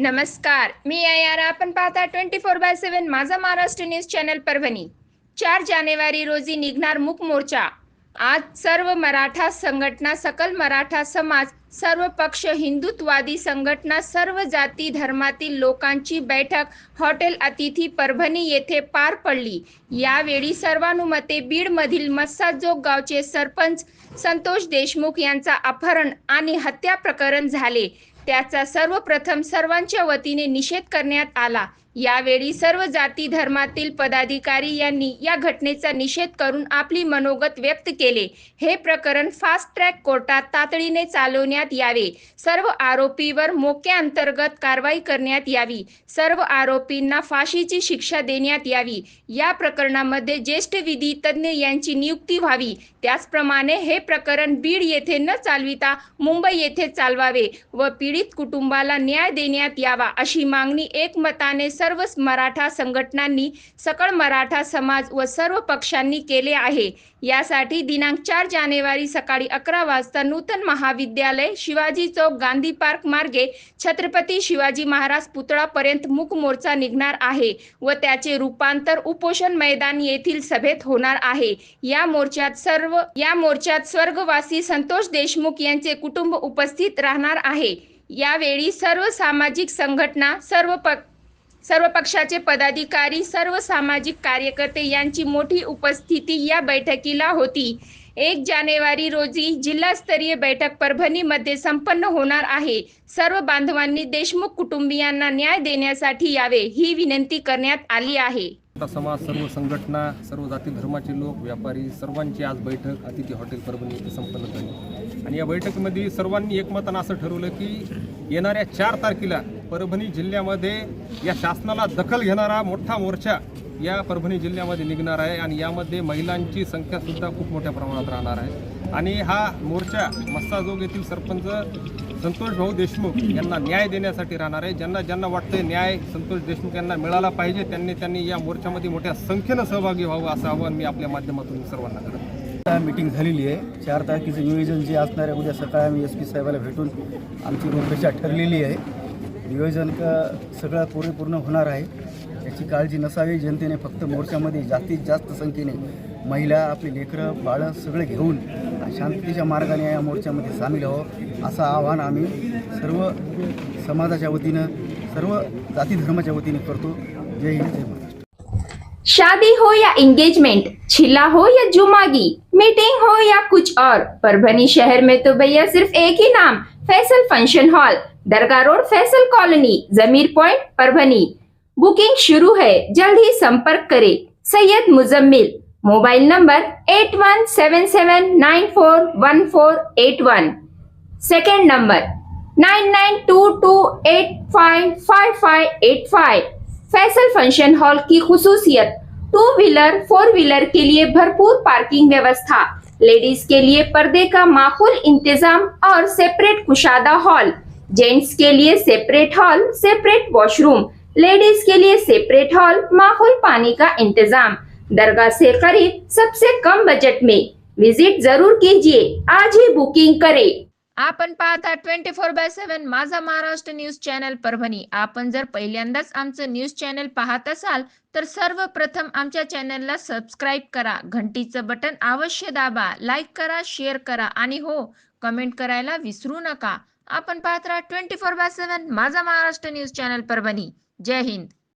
नमस्कार मी यारा आपण पाहता ट्वेंटी फोर बाय सेव्हन माझा महाराष्ट्र न्यूज चॅनल परभणी. चार जानेवारी रोजी निघणार मूक मोर्चा. आज सर्व मराठा संघटना सकल मराठा समाज सर्व पक्ष हिंदुत्वादी संघटना सर्व जाती धर्मातील लोकांची बैठक हॉटेल अतिथी परभणी येथे पार पडली. यावेळी सर्वानुमते बीडमधील मस्साजोग गावचे सरपंच संतोष देशमुख यांचा अपहरण आणि हत्या प्रकरण झाले. त्याचा सर्वप्रथम सर्वांच्या वतीने निषेध करण्यात आला. यावेळी सर्व जाती धर्मातील पदाधिकारी यांनी या घटनेचा निषेध करून आपली मनोगत व्यक्त केले. हे प्रकरण फास्ट ट्रॅक कोर्टात तातडीने चालवण्यात यावे. सर्व आरोपीवर मोक्या अंतर्गत कारवाई करण्यात यावी. सर्व आरोपींना फाशीची शिक्षा देण्यात यावी. या प्रकरणामध्ये ज्येष्ठ विधी तज्ज्ञ यांची नियुक्ती व्हावी. त्याचप्रमाणे हे प्रकरण बीड येथे न चालविता मुंबई येथे चालवावे व पीडित कुटुंबाला न्याय देण्यात यावा अशी मागणी एकमताने सर्व मराठा संघटनांनी सकळ मराठा समाज व सर्व पक्षांनी केले आहे. यासाठी दिनांक चार जानेवारी सकाळी अकरा वाजता नूतन महाविद्यालय शिवाजी चौक गांधी पार्क मार्गे छत्रपती शिवाजी महाराज पुतळापर्यंत मूक मोर्चा निघणार आहे व त्याचे रूपांतर उपोषण मैदान येथील सभेत होणार आहे. या मोर्चात सर्व या मोर्चात स्वर्गवासी संतोष देशमुख यांचे कुटुंब उपस्थित राहणार आहे. यावेळी सर्व सामाजिक संघटना सर्व पक्ष सर्व पक्षाचे पदाधिकारी सर्व सामाजिक कार्यकर्ते यांची मोठी उपस्थिती या बैठकीला होती. एक जानेवारी रोजी जिल्हास्तरीय बैठक परभणीमध्ये संपन्न होणार आहे. सर्व बांधवांनी देशमुख कुटुंबियांना न्याय देण्यासाठी यावे ही विनंती करण्यात आली आहे. समाज सर्व संघटना सर्व जाती धर्माचे लोक व्यापारी सर्वांची आज बैठक अतिथी हॉटेल परभणी इथे संपन्न झाली. आणि या बैठकीमध्ये सर्वांनी एकमतानं असं ठरवलं की येणाऱ्या चार तारखेला परभणी जिल्ह्यामध्ये या शासनाला दखल घेणारा मोठा मोर्चा या परभणी जिल्ह्यामध्ये निघणार आहे आणि यामध्ये महिलांची संख्यासुद्धा खूप मोठ्या प्रमाणात राहणार आहे. आणि हा मोर्चा मस्साजोग येथील सरपंच संतोष भाऊ देशमुख यांना न्याय देण्यासाठी राहणार आहे. ज्यांना ज्यांना वाटतंय न्याय संतोष देशमुख यांना मिळाला पाहिजे त्यांनी त्यांनी या मोर्चामध्ये मोठ्या संख्येनं सहभागी व्हावं असं आवाहन मी आपल्या माध्यमातून सर्वांना करतो. मीटिंग झालेली आहे. चार तारखेचं नियोजन जे असणार आहे उद्या सकाळी आम्ही एस पी साहेबाला भेटून आमची रूपरेषा ठरलेली आहे. नियोजन का सगळं परिपूर्ण होणार आहे. याची काळजी नसावी. जनतेने फक्त मोर्चामध्ये जास्तीत जास्त संख्येने महिला आपली लेकरं बाळं सगळे घेऊन शांततेच्या मार्गाने या मोर्चामध्ये सामील व्हावं असं आवाहन आम्ही सर्व समाजाच्या वतीनं सर्व जाती धर्माच्या वतीने करतो. जय हिंद जय महाराष्ट्र. शादी हो या एंगेजमेंट छिला हो या जुमागी मीटिंग हो या कुछ और। परभनी शहर में तो भैया सिर्फ एक ही नाम फैसल फंक्शन हॉल दरगाह road Faisal colony, Zameer point, Parbhani. Booking शुरू है, जल्द ही संपर्क करें। Syed Mujammil, mobile number eight one seven seven nine four one four eight one. Second number, nine nine two two eight five five five eight five. Faisal function hall की खसूसियत two wheeler four wheeler के लिए भरपूर parking व्यवस्था। Ladies के लिए पर्दे का माकूल इंतज़ाम और सेपरेट कुशादा हॉल। जेंट्स के लिए separate hall separate washroom ladies के लिए सेपरेट हॉल माहौल पानी का इंतजाम। दरगाह से करीब सबसे कम बजट में। विजिट जरूर कीजिए। आज ही बुकिंग करें। आपण पाहता ट्वेंटी फोर बाय सेव्हन माझा महाराष्ट्र न्यूज चॅनल परभणी आपण जर पहिल्यांदाच आमचं न्यूज चॅनल पाहत असाल तर सर्वप्रथम आमच्या चॅनलला सबस्क्राईब करा. घंटीचं बटन अवश्य दाबा. लाईक करा शेअर करा आणि हो कमेंट करायला विसरू नका. आपण पाहत राहा twenty four by seven Majha Maharashtra news channel Parbhani. Jai Hind.